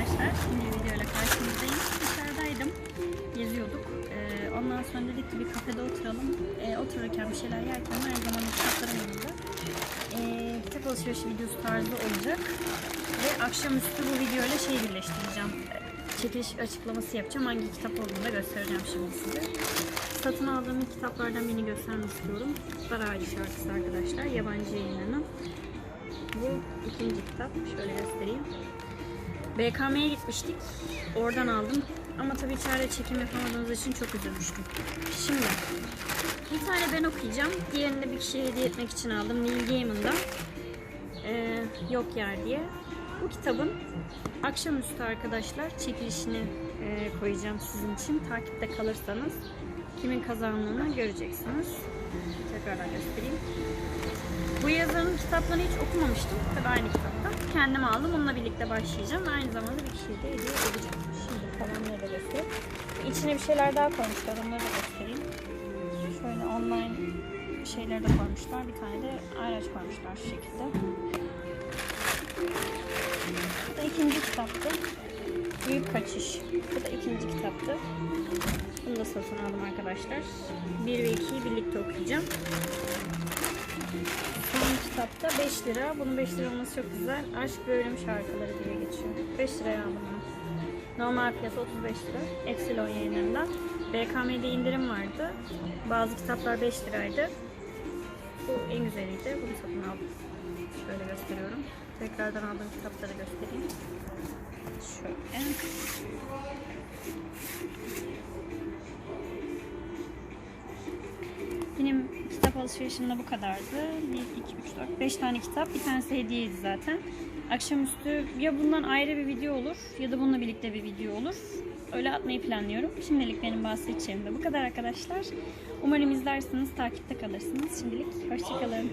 Yeni bir videoyla karşınızdayım. Dışarıdaydım. Geziyorduk. Ee, ondan sonra dedik ki bir kafede oturalım. Ee, otururken bir şeyler yerken her zaman kitaplarım yanımda. Ee, kitap alışverişi videosu tarzı olacak. Ve akşamüstü bu videoyla şey birleştireceğim. Çekiliş açıklaması yapacağım. Hangi kitap olduğunu da göstereceğim şimdi size. Satın aldığım kitaplardan birini göstermek istiyorum. Dar Ağacı şarkısı arkadaşlar. Yabancı yayınlanan. Bu ikinci kitap. Şöyle göstereyim. BKM'ye gitmiştik. Oradan aldım. Ama tabii içeride çekim yapamadığımız için çok üzülmüştüm. Şimdi bir tane ben okuyacağım. Diğerini de bir kişiye hediye etmek için aldım. Neil Gaiman'dan. Ee, Yok Yer diye. Bu kitabın akşamüstü arkadaşlar çekilişini e, koyacağım sizin için. Takipte kalırsanız kimin kazandığını göreceksiniz. Tekrardan göstereyim. Kitaplarını hiç okumamıştım. Tabii aynı kitaptan. Kendim aldım. Onunla birlikte başlayacağım. Aynı zamanda bir kişiye de hediye edeceğim. Şimdi kalanları da göstereyim. İçine bir şeyler daha koymuşlar. Onları da göstereyim. Şöyle online şeyler de koymuşlar. Bir tane de ayraç koymuşlar şu şekilde. Bu da ikinci kitaptı. Büyük Kaçış. Bu da ikinci kitaptı. Bunu da satın aldım arkadaşlar. 1 ve 2'yi birlikte okuyacağım. Son kitapta 5 lira. Bunun 5 lira olması çok güzel. Aşk ve Ölüm şarkıları diye geçiyor. 5 liraya aldım bunu. Normal fiyatı 35 lira. Epsilon yayınlarından. BKM'de indirim vardı. Bazı kitaplar 5 liraydı. Bu en güzeliydi. Bunu satın aldım. Şöyle gösteriyorum. Tekrardan aldığım kitapları göstereyim. Şöyle. Benim kitap alışverişimde bu kadardı. 1, 2, 3, 4, 5 tane kitap. Bir tanesi hediyeydi zaten. Akşamüstü ya bundan ayrı bir video olur ya da bununla birlikte bir video olur. Öyle atmayı planlıyorum. Şimdilik benim bahsedeceğim de bu kadar arkadaşlar. Umarım izlersiniz, takipte kalırsınız. Şimdilik hoşçakalın.